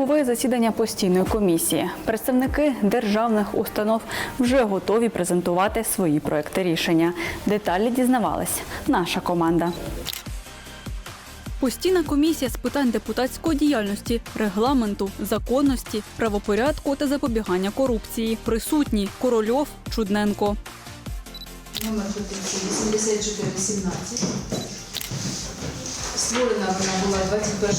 Чергове засідання постійної комісії. Представники державних установ вже готові презентувати свої проекти рішення. Деталі дізнавалась наша команда. Постійна комісія з питань депутатської діяльності, регламенту, законності, правопорядку та запобігання корупції. Присутні Корольов, Чудненко. Номер петиції 8417. Створена вона була 21,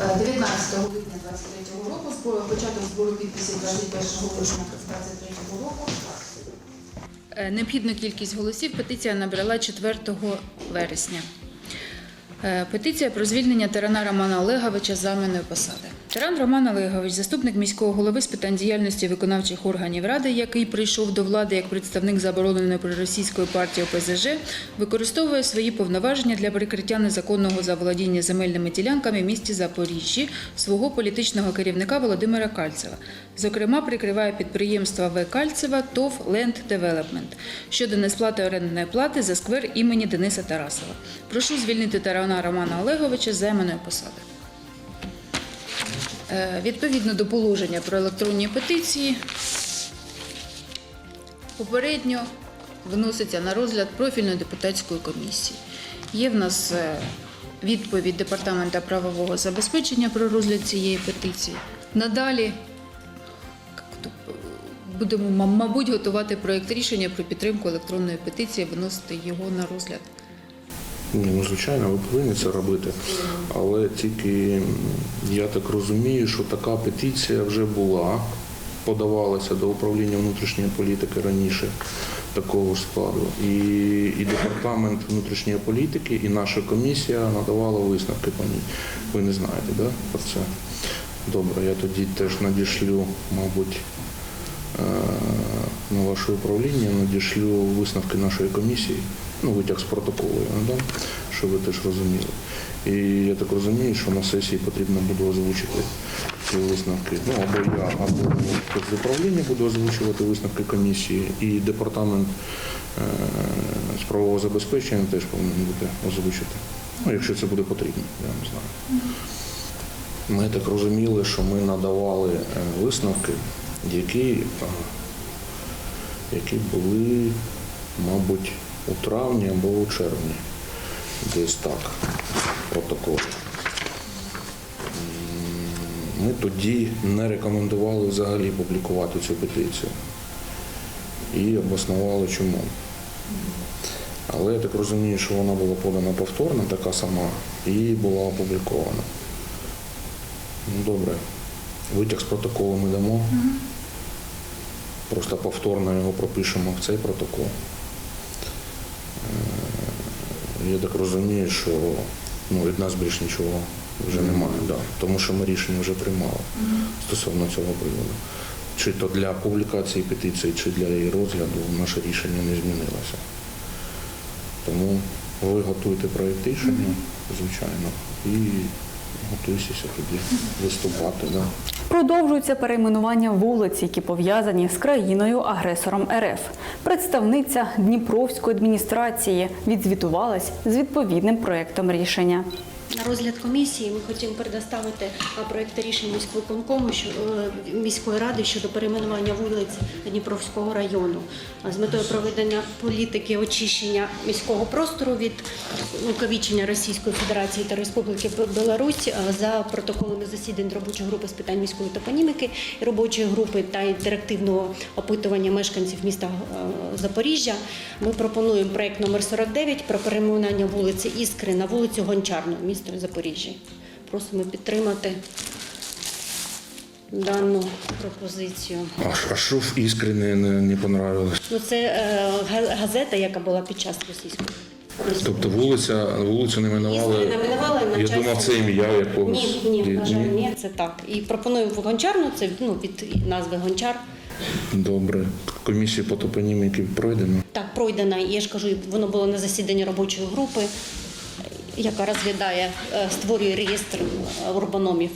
е, 19 липня 23 року. Початок збору підписів 21 липня 23 року. Е, Необхідну кількість голосів петиція набрала 4 вересня. Е, Петиція про звільнення Тарана Романа Олеговича з займаної посади. Таран Роман Олегович, заступник міського голови з питань діяльності виконавчих органів ради, який прийшов до влади як представник забороненої проросійської партії ОПЗЖ, використовує свої повноваження для прикриття незаконного заволодіння земельними ділянками в місті Запоріжжі свого політичного керівника Володимира Кальцева. Зокрема, прикриває підприємства В. Кальцева ТОВ Ленд Девелопмент щодо несплати орендної плати за сквер імені Дениса Тарасова. Прошу звільнити Тарана Романа Олеговича з займаної посади. Е, Відповідно до положення про електронні петиції, попередньо вноситься на розгляд профільної депутатської комісії. Є в нас е, відповідь Департамента правового забезпечення про розгляд цієї петиції. Надалі будемо, мабуть, готувати проєкт рішення про підтримку електронної петиції, виносити його на розгляд. Ні, ну звичайно, ви повинні це робити. Але тільки я так розумію, що така петиція вже була, подавалася до управління внутрішньої політики раніше такого складу. І, і департамент внутрішньої політики, і наша комісія надавала висновки по ній. Ви не знаєте, да, про це? Добре, я тоді теж надішлю, мабуть, е, на ваше управління, надішлю висновки нашої комісії, ну, витяг з протоколу, я щоб ви теж розуміли. І я так розумію, що на сесії потрібно буде озвучити ці висновки. Ну, або я, або з управління буде озвучувати висновки комісії, і департамент е, з забезпечення теж повинен буде озвучити. Ну, якщо це буде потрібно, я не знаю. Ми так розуміли, що ми надавали е, висновки, які, е, які були, мабуть, у травні або у червні. Десь так, протокол. Ми тоді не рекомендували взагалі публікувати цю петицію і обоснували чому. Але я так розумію, що вона була подана повторно, така сама, і була опублікована. Ну, добре. Витяг з протоколу ми дамо. Просто повторно його пропишемо в цей протокол. Я так розумію, що ну, від нас більш нічого вже немає, да. тому що ми рішення вже приймали стосовно цього приводу. Чи то для публікації петиції, чи для її розгляду наше рішення не змінилося. Тому ви готуєте проєкт рішення, звичайно, і готуйтеся тоді виступати. Да. Продовжуються перейменування вулиць, які пов'язані з країною-агресором РФ. Представниця Дніпровської адміністрації відзвітувалась з відповідним проєктом рішення. На розгляд комісії ми хотіли предоставити а, проекти рішень міськвиконкому е, міської ради щодо перейменування вулиць Дніпровського району з метою проведення політики очищення міського простору від увіковічення Російської Федерації та Республіки Білорусь за протоколами засідань робочої групи з питань міської топоніміки робочої групи та інтерактивного опитування мешканців міста е, Запоріжжя. Ми пропонуємо проект номер 49 про перейменування вулиці Іскри на вулицю Гончарну, місто Запоріжжя. Просимо підтримати дану пропозицію. А, що в іскрі не, не, не понравилось? Ну, це е, газета, яка була під час російської. Тобто вулиця, вулицю не. Іскри наименували на Я думав, це ім'я якогось. Ні, ні, на жаль, Ні? це так. І пропонуємо в Гончарну, це ну, від назви Гончар. Добре. Комісію по топоніміки пройдено. Так, пройдена, я ж кажу, воно було на засіданні робочої групи, яка розглядає, е, створює реєстр е, урбаномів.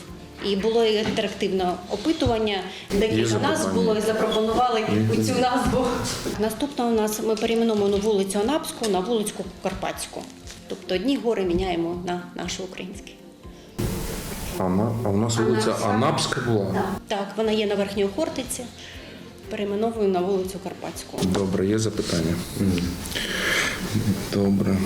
І було інтерактивне опитування, декілька назв було і запропонували цю назву. Наступна у нас ми перейменуємо вулицю Анапську на вулицю Карпатську. Тобто одні гори міняємо на наші українські. А, на, а у нас вулиця Анапська була? Так, вона є на верхній Хортиці, перейменовую на вулицю Карпатську. Добре, є запитання? Добре.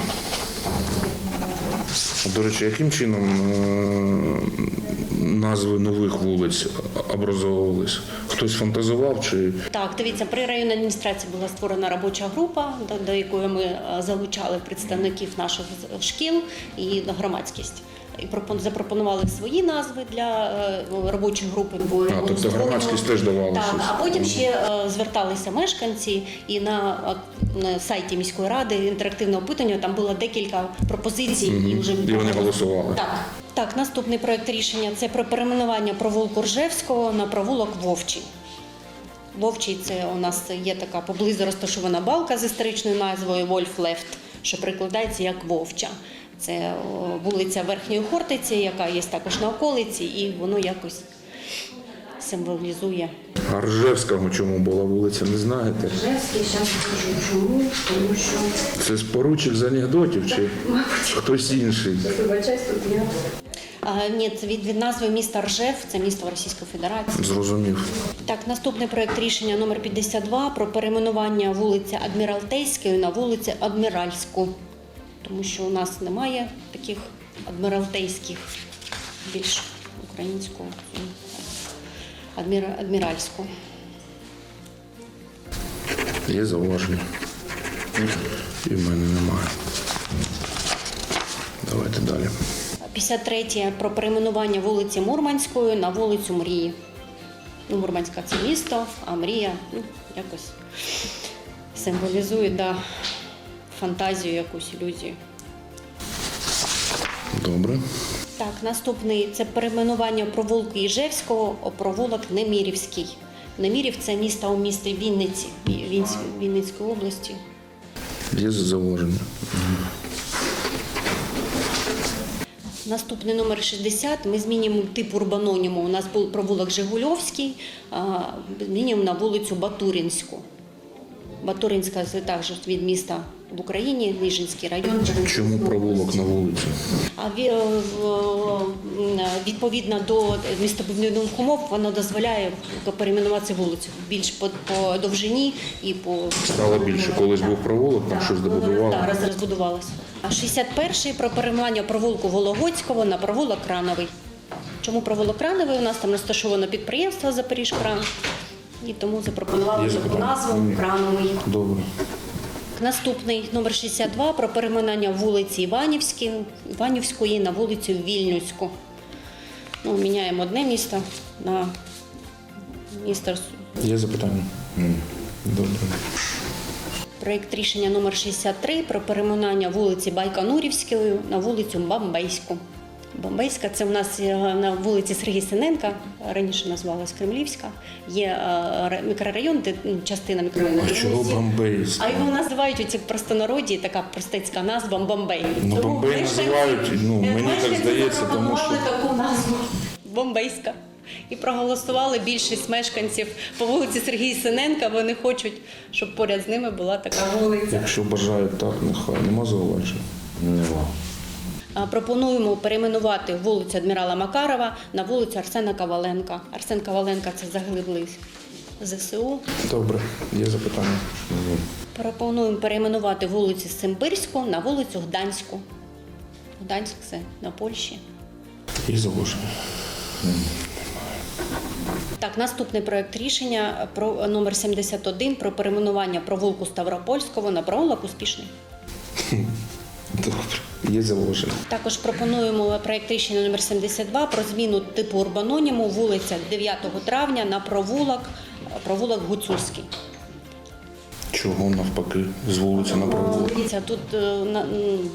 До речі, яким чином е, назви нових вулиць образовувались? Хтось фантазував чи Так, дивіться, при районній адміністрації була створена робоча група, до, до якої ми е, залучали представників наших шкіл і громадськість. Запропонували свої назви для е, робочої групи. А, тобто громадськість теж давала Так, щось? а потім ще е, зверталися мешканці, і на, на сайті міської ради інтерактивне опитання там було декілька пропозицій, і вже І вони голосували? Так. Так, наступний проект рішення це про перейменування провулку Ржевського на провулок Вовчий. Вовчий це у нас є така поблизу розташована балка з історичною назвою Вольф Лефт, що прикладається як Вовча. Це вулиця Верхньої Хортиці, яка є також на околиці, і воно якось символізує. а Ржевського чому була вулиця, не знаєте? Ржевський, зараз скажу чому, тому що Це з поручик з анекдотів чи хтось інший? а, ні, це від, від назви міста Ржев, це місто Російської Федерації. Зрозумів. Так, наступний проект рішення номер 52 про перейменування вулиці Адміралтейської на вулиці Адміральську. Тому що у нас немає таких адміралтейських, більш українського. Адмір, адміральську. Є зауваження? І в мене немає. Давайте далі. 53 про перейменування вулиці Мурманської на вулицю Мрії. Ну, Мурманська це місто, а мрія ну, якось символізує да, фантазію, якусь ілюзію. Добре. Так, наступний це перейменування провулку Іжевського у провулок Немірівський. Немірів це місто у місті Вінниці, Вінницької області. Є зауваження? Наступний номер 60. Ми змінюємо тип урбаноніму. У нас був провулок Жигульовський, а, змінюємо на вулицю Батуринську. Батуринська це також від міста в Україні, Ніжинський район. Чому провулок на вулиці? А е, в- м, відповідно до містобудівних умов воно дозволяє перейменувати вулицю більш по, по довжині і по Стало більше. Колись був провулок, там щось добудували. Так, роз- розбудувалося. А 61-й про перейменування провулку Вологодського на провулок Крановий. Чому провулок Крановий? У нас там розташовано підприємство Запоріжкран. І тому запропонували таку назву Крановий. Добре. Наступний номер 62 про перейменування вулиці Іванівської, Іванівської на вулицю Вільнюську. Ну, міняємо одне місто на місто. Є запитання? Добре. Проєкт рішення номер 63 про перейменування вулиці Байконурівської на вулицю Бамбейську. Бомбейська це у нас е, на вулиці Сергія Синенка, раніше називалась Кремлівська. Є е, мікрорайон, де ну, частина мікрорайону. А чого Бомбейська? А його називають у цій простонароді така простецька назва Бомбей. Ну, Бомбей називають, ну, мені так здається, тому що- таку назву Бомбейська. І проголосували більшість мешканців по вулиці Сергія Синенка. Вони хочуть, щоб поряд з ними була така вулиця. Якщо бажають так, нехай. Нема зауважень? Нема. Пропонуємо перейменувати вулицю Адмірала Макарова на вулицю Арсена Коваленка. Арсен Коваленка це загиблий ЗСУ. Добре. Є запитання? Пропонуємо перейменувати вулицю Симбирську на вулицю Гданську. Гданськ це на Польщі. Є зауваження? Так, наступний проект рішення про номер 71 про перейменування провулку Ставропольського на провулок Успішний. Є зауваження? Також пропонуємо проект рішення номер 72 про зміну типу урбаноніму вулиця 9 травня на провулок, провулок Гуцульський. Чого навпаки? З вулиці на провулок? Дивіться, тут е, на,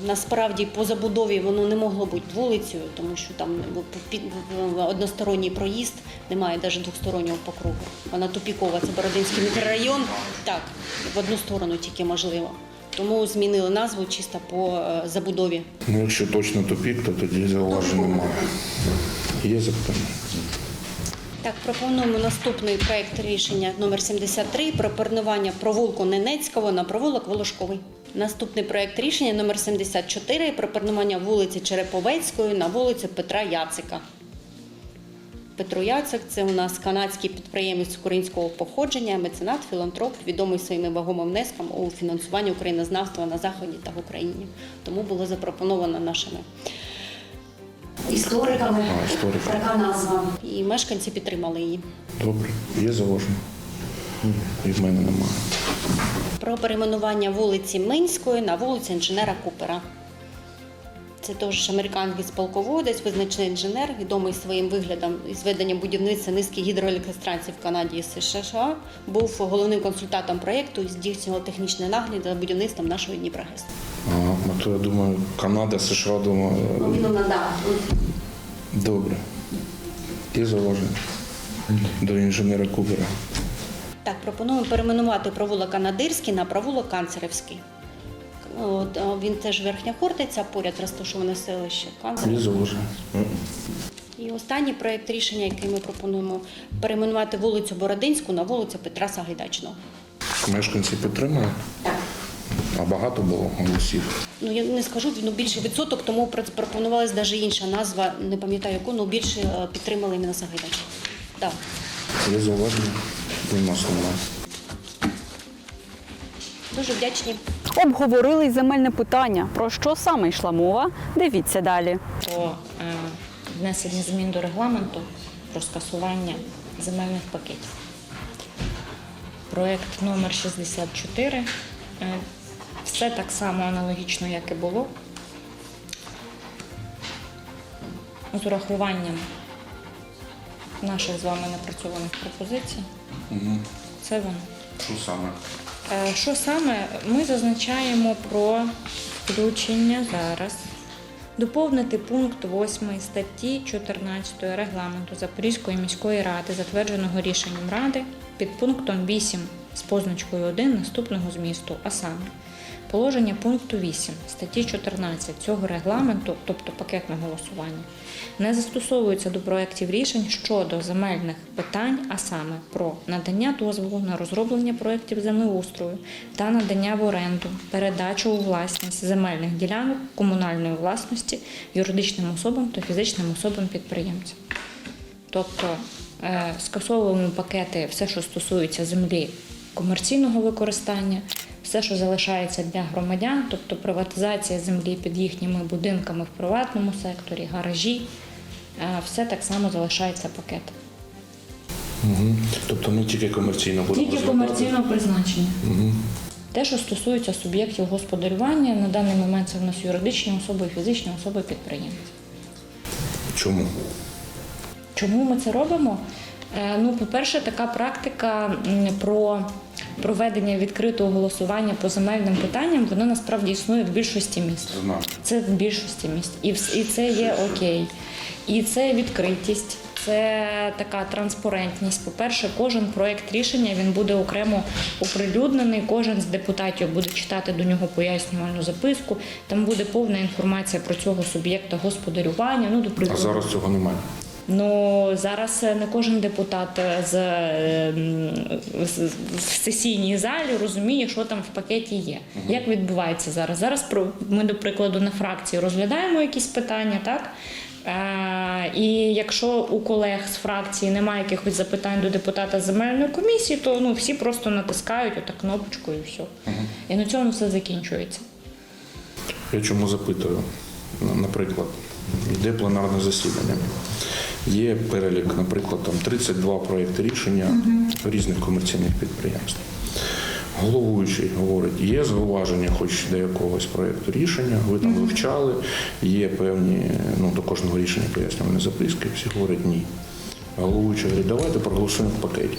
насправді по забудові воно не могло бути вулицею, тому що там односторонній проїзд, немає навіть двостороннього покругу. Вона тупікова, це Бородинський мікрорайон. Так, в одну сторону тільки можливо. Тому змінили назву чисто по е, забудові. Ну, якщо точно тупік, то тоді зауважень немає. Є запитання? Так, пропонуємо наступний проект рішення номер 73 про перейменування провулку Ненецького на провулок Волошковий. Наступний проект рішення номер 74 про перейменування вулиці Череповецької на вулицю Петра Яцика. Петро Яцик це у нас канадський підприємець українського походження, меценат, філантроп, відомий своїми вагомим внеском у фінансуванні українознавства на заході та в Україні. Тому було запропоновано нашими істориками А, істориками. така назва. І мешканці підтримали її. Добре, є зауваження? І в мене немає. Про перейменування вулиці Минської на вулицю інженера Купера. Це теж американський полководець, визначений інженер, відомий своїм виглядом і зведенням будівництва низки гідроелектростанцій в Канаді і США. Був головним консультантом проєкту і здійснював технічний нагляд за будівництвом нашого Дніпрогесу. Ага, а то я думаю, Канада, США, думаю, Він надав. добре. Є зауваження? До інженера Кубера. Так, пропонуємо перейменувати провулок Канадирський на провулок Канцерівський. От, він теж верхня Хортиця, поряд розташоване селище Канцер. Є? І останній проєкт рішення, який ми пропонуємо перейменувати вулицю Бородинську на вулицю Петра Сагайдачного. Мешканці підтримали? А багато було голосів. Ну я не скажу, ну більше відсоток, тому пропонувалась навіть інша назва, не пам'ятаю яку, але більше е, підтримали іменно Сагайдачного. Так. Є зауваження? Нема слова. Дуже вдячні. Обговорили й земельне питання. Про що саме йшла мова? Дивіться далі. про е, внесення змін до регламенту про скасування земельних пакетів. Проект номер 64. Е, Все так само аналогічно, як і було. З урахуванням наших з вами напрацьованих пропозицій. Це воно. Що саме? Е, Що саме ми зазначаємо про включення зараз? Доповнити пункт 8 статті 14 регламенту Запорізької міської ради, затвердженого рішенням ради, під пунктом 8 з позначкою 1 наступного змісту, а саме положення пункту 8 статті 14 цього регламенту, тобто пакетне голосування, не застосовується до проєктів рішень щодо земельних питань, а саме про надання дозволу на розроблення проєктів землеустрою та надання в оренду, передачу у власність земельних ділянок комунальної власності юридичним особам та фізичним особам підприємцям. Тобто е, скасовуємо пакети все, що стосується землі комерційного використання, все, що залишається для громадян, тобто приватизація землі під їхніми будинками в приватному секторі, гаражі, е, все так само залишається пакет. Угу. Тобто ми тільки комерційно будемо Тільки комерційного призначення. Угу. Те, що стосується суб'єктів господарювання, на даний момент це в нас юридичні особи, і фізичні особи підприємці. Чому? Чому ми це робимо? Е, Ну, по-перше, така практика про проведення відкритого голосування по земельним питанням, вона насправді існує в більшості міст. Це в більшості міст. І, це є окей. І це відкритість, це така транспарентність. По-перше, кожен проєкт рішення він буде окремо оприлюднений. Кожен з депутатів буде читати до нього пояснювальну записку. Там буде повна інформація про цього суб'єкта господарювання. Ну, до А зараз цього немає. Ну зараз е, не кожен депутат е, з, е, з- в сесійній залі розуміє, що там в пакеті є. Як відбувається зараз? Зараз про ми, до прикладу, на фракції розглядаємо якісь питання, так? Е, і якщо у колег з фракції немає якихось запитань до депутата земельної комісії, то ну всі просто натискають отак кнопочку і все. І на цьому все закінчується. Я чому запитую? Наприклад, йде пленарне засідання. Є перелік, наприклад, там 32 проєкти рішення різних комерційних підприємств. Головуючий говорить, є зауваження хоч до якогось проєкту рішення, ви там вивчали, є певні, ну до кожного рішення пояснювальні записки, всі говорять ні. Головуючий говорить, давайте проголосуємо в пакеті.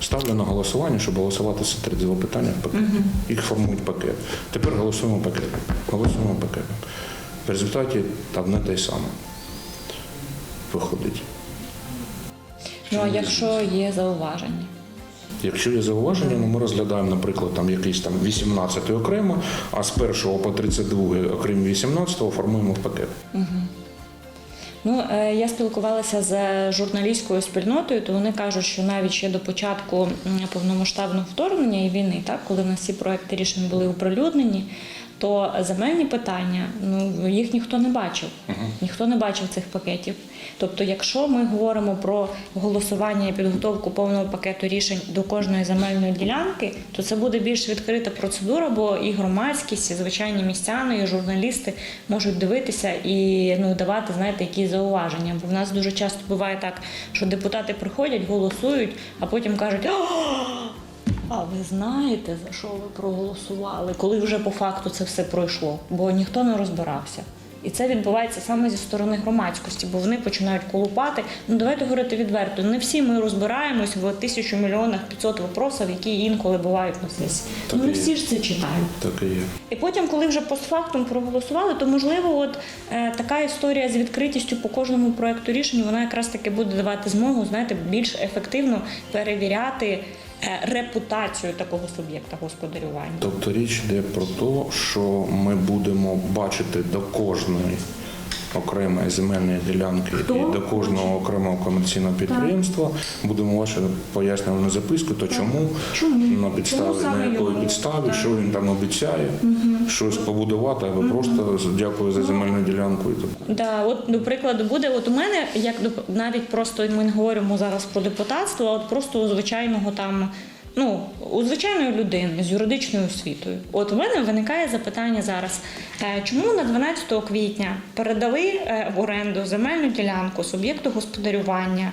Ставлю на голосування, щоб голосувати за 32 питання в пакет. Їх формують пакет. Тепер голосуємо пакетом. Голосуємо пакетом. В результаті там не те саме виходить. Ну а якщо є зауваження? Якщо є зауваження, ну ми розглядаємо, наприклад, там якийсь там 18 окремо, а з 1 по 32 окрім 18 формуємо в пакет. Ну, е, я спілкувалася з журналістською спільнотою, то вони кажуть, що навіть ще до початку повномасштабного вторгнення і війни, так, коли в нас ці проекти рішень були оприлюднені, то земельні питання ну їх ніхто не бачив. Ніхто не бачив цих пакетів. Тобто, якщо ми говоримо про голосування і підготовку повного пакету рішень до кожної земельної ділянки, то це буде більш відкрита процедура, бо і громадськість, і звичайні містяни, і журналісти можуть дивитися і ну давати, знаєте, якісь зауваження. Бо в нас дуже часто буває так, що депутати приходять, голосують, а потім кажуть. «А, ви знаєте, за що ви проголосували, коли вже по факту це все пройшло, бо ніхто не розбирався. І це відбувається саме зі сторони громадськості, бо вони починають колупати. Ну давайте говорити відверто. Не всі ми розбираємось в тисячу мільйонах 500 вопросів, які інколи бувають на сесії. Ну не всі ж це читають. Так і є. І потім, коли вже постфактум проголосували, то можливо, от е, така історія з відкритістю по кожному проекту рішень, вона якраз таки буде давати змогу, знаєте, більш ефективно перевіряти репутацію такого суб'єкта господарювання. Тобто річ йде про те, що ми будемо бачити до кожної окремої земельної ділянки і до кожного окремого комерційного підприємства будемо бачити пояснювальну записку, то чому, Чому? на підставі Чому на якої його? підставі, Так. що він там обіцяє, щось побудувати, або просто дякую за земельну ділянку і так. Да, от до прикладу буде. От у мене як навіть просто ми не говоримо зараз про депутатство, а от просто у звичайного там. Ну, у звичайної людини з юридичною освітою. От у мене виникає запитання зараз: е, чому на 12 квітня передали е, в оренду земельну ділянку суб'єкту господарювання,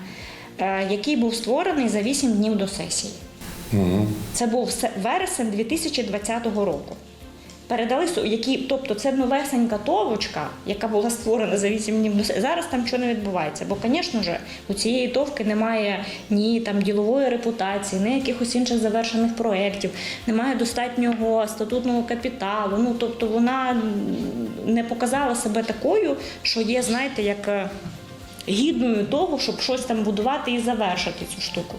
е, який був створений за 8 днів до сесії? Угу. Це був се- вересень 2020 року. Передали які, тобто це новесенька товочка, яка була створена за 8 днів до Зараз там що не відбувається. Бо, звісно ж, у цієї товки немає ні там ділової репутації, ні якихось інших завершених проєктів, немає достатнього статутного капіталу. Ну тобто вона не показала себе такою, що є, знаєте, як е, гідною того, щоб щось там будувати і завершити цю штуку.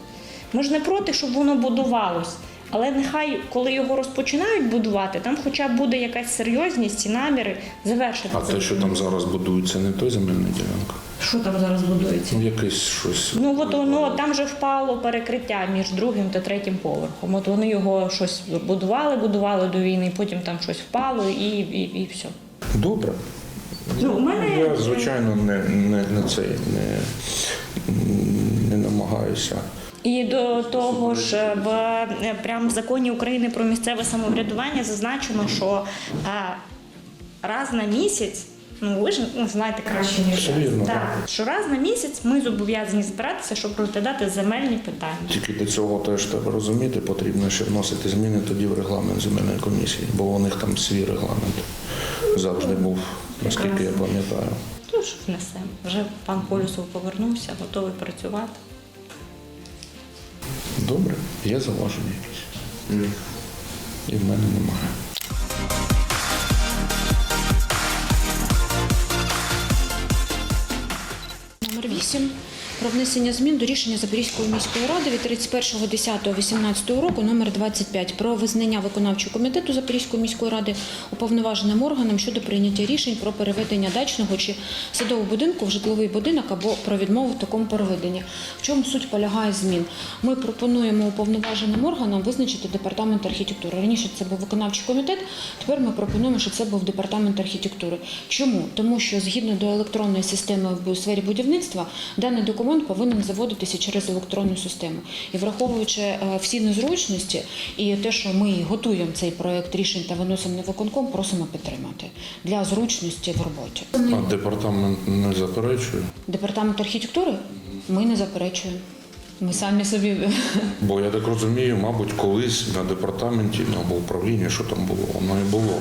Ми ж не проти, щоб воно будувалось. Але нехай, коли його розпочинають будувати, там хоча б буде якась серйозність і наміри завершити А те, що там зараз будується, не той земельна ділянка. Що там зараз будується? Ну, якесь щось. Ну от воно там же впало перекриття між другим та третім поверхом. От вони його щось будували, будували до війни, потім там щось впало і, і, і все. Добре. Ну, у мене- Я, звичайно, не, не, не цей не, не намагаюся. І до того ж, в е, прям в законі України про місцеве самоврядування зазначено, що е, раз на місяць. Ну, ви ж ну, знаєте краще ніж вірно, так. так. Що раз на місяць ми зобов'язані збиратися, щоб розглядати земельні питання. Тільки до цього теж треба розуміти, потрібно ще вносити зміни тоді в регламент земельної комісії, бо у них там свій регламент завжди був, наскільки я пам'ятаю. Ну ж внесемо. Вже пан Колюсов повернувся, готовий працювати. Добре, є зауваження якісь? І в мене немає. Номер 8 про внесення змін до рішення Запорізької міської ради від 31.10.18 року номер 25 про визнання виконавчого комітету Запорізької міської ради уповноваженим органом щодо прийняття рішень про переведення дачного чи садового будинку в житловий будинок або про відмову в такому переведенні. В чому суть полягає змін? Ми пропонуємо уповноваженим органам визначити департамент архітектури. Раніше це був виконавчий комітет, тепер ми пропонуємо, що це був департамент архітектури. Чому? Тому що згідно до електронної системи в сфері будівництва даний документ повинен заводитися через електронну систему. І враховуючи е, всі незручності і те, що ми готуємо цей проект рішень та виносимо на виконком, просимо підтримати для зручності в роботі. А департамент не заперечує, Департамент архітектури ми не заперечуємо. Ми самі собі бо я так розумію, мабуть, колись на департаменті ну, або управлінні, що там було, воно і було.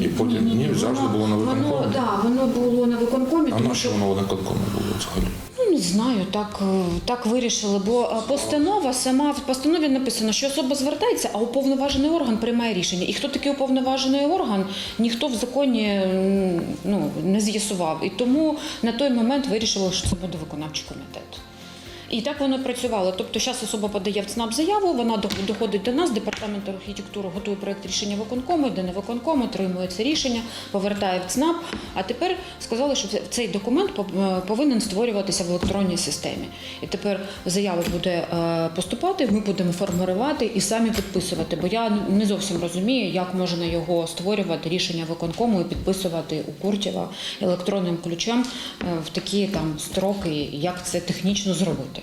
і потім ні, завжди було на Воно, да, воно було на виконкомі, А тому на що воно на виконкомі було взагалі? Не знаю, так, е, так вирішили. Бо е, постанова сама в постанові написано, що особа звертається, а уповноважений орган приймає рішення. І хто такий уповноважений орган, ніхто в законі ну, не з'ясував. І тому на той момент вирішили, що це буде виконавчий комітет. І так воно працювало. Тобто, зараз особа подає в ЦНАП заяву, вона доходить до нас, департамент архітектури готує проєкт рішення виконкому, йде на виконком, отримує це рішення, повертає в ЦНАП. А тепер сказали, що це- цей документ е, повинен створюватися в електронній системі. І тепер заява буде е, поступати, ми будемо формулювати і самі підписувати. Бо я не зовсім розумію, як можна його створювати, рішення виконкому і підписувати у Куртєва електронним ключем е, в такі там строки, як це технічно зробити.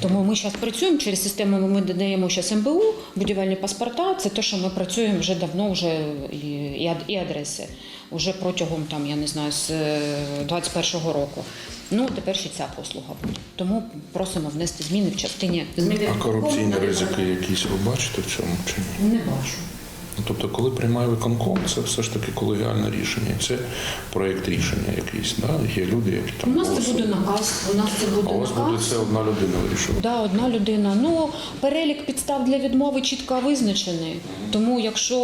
Тому ми зараз працюємо через систему. Ми додаємо зараз МБУ, будівельні паспорта. Це те, що ми працюємо вже давно, вже і, і і адреси. Уже протягом там, я не знаю, з е, 21-го року. Ну тепер ще ця послуга буде. Тому просимо внести зміни в частині зміни. А корупційні ризики якісь ви бачите в цьому чи ні? не бачу. Ну, Тобто, коли приймає виконком, це все ж таки колегіальне рішення, це проєкт рішення якийсь. Да? Є люди, які У там нас це буде наказ. У нас це буде А у вас буде наказ. це одна людина вирішувати. Да, одна людина. Ну перелік підстав для відмови чітко визначений. Тому, якщо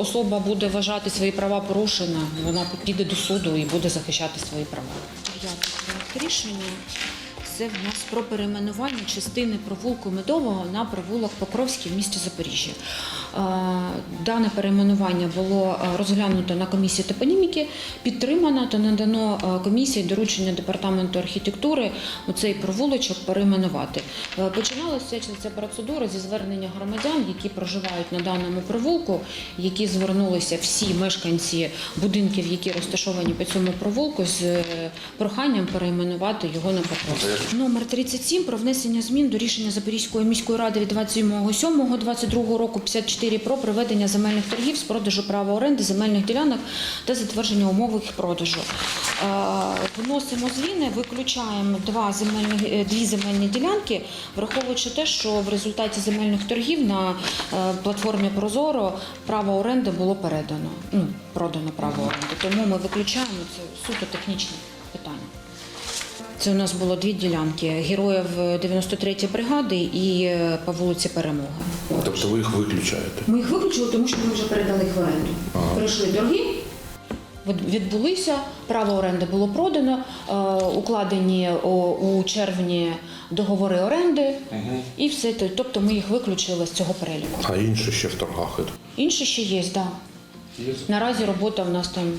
особа буде вважати свої права порушена, вона піде до суду і буде захищати свої права. Проект рішення. Це в нас про перейменування частини провулку Медового на провулок Покровський в місті Запоріжжя. Е, Дане перейменування було е, розглянуто на комісії топоніміки, підтримано та надано е, комісії доручення департаменту архітектури у цей провулочок перейменувати. Починалася ця процедура зі звернення громадян, які проживають на даному провулку, які звернулися всі мешканці будинків, які розташовані по цьому провулку, з проханням перейменувати його на Покровський. Номер 37 про внесення змін до рішення Запорізької міської ради від 27.07.22 року 54 про проведення земельних торгів з продажу права оренди земельних ділянок та затвердження умов їх продажу. Е, Вносимо зміни, виключаємо два земельні, е, дві земельні ділянки, враховуючи те, що в результаті земельних торгів на е, платформі Прозоро право оренди було передано, ну, продано право оренди. Тому ми виключаємо це суто технічне питання. Це у нас було дві ділянки героїв 93-ї бригади і е, по вулиці Перемоги. Тобто ви їх виключаєте. Ми їх виключили, тому що ми вже передали їх в оренду. Ага. Прийшли торги, відбулися, право оренди було продано, е, укладені у червні договори оренди, і все. Тобто ми їх виключили з цього переліку. А інші ще в торгах. Інші ще є, так. Да. Наразі робота в нас там,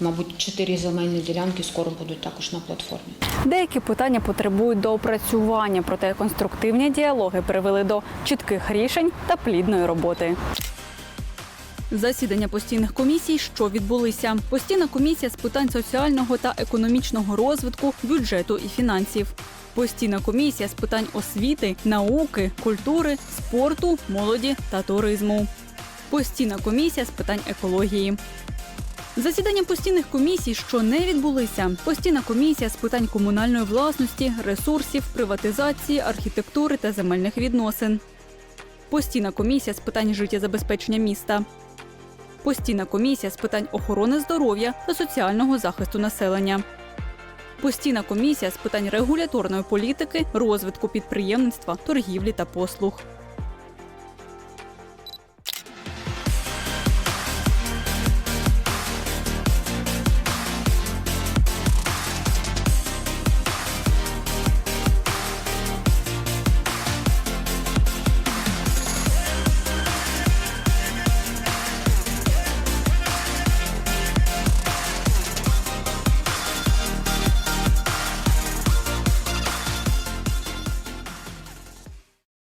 мабуть, чотири земельні ділянки скоро будуть також на платформі. Деякі питання потребують доопрацювання, проте конструктивні діалоги привели до чітких рішень та плідної роботи. Засідання постійних комісій, що відбулися. Постійна комісія з питань соціального та економічного розвитку, бюджету і фінансів. Постійна комісія з питань освіти, науки, культури, спорту, молоді та туризму. Постійна комісія з питань екології. Засідання постійних комісій, що не відбулися. Постійна комісія з питань комунальної власності, ресурсів, приватизації, архітектури та земельних відносин. Постійна комісія з питань життєзабезпечення міста. Постійна комісія з питань охорони здоров'я та соціального захисту населення. Постійна комісія з питань регуляторної політики, розвитку підприємництва, торгівлі та послуг.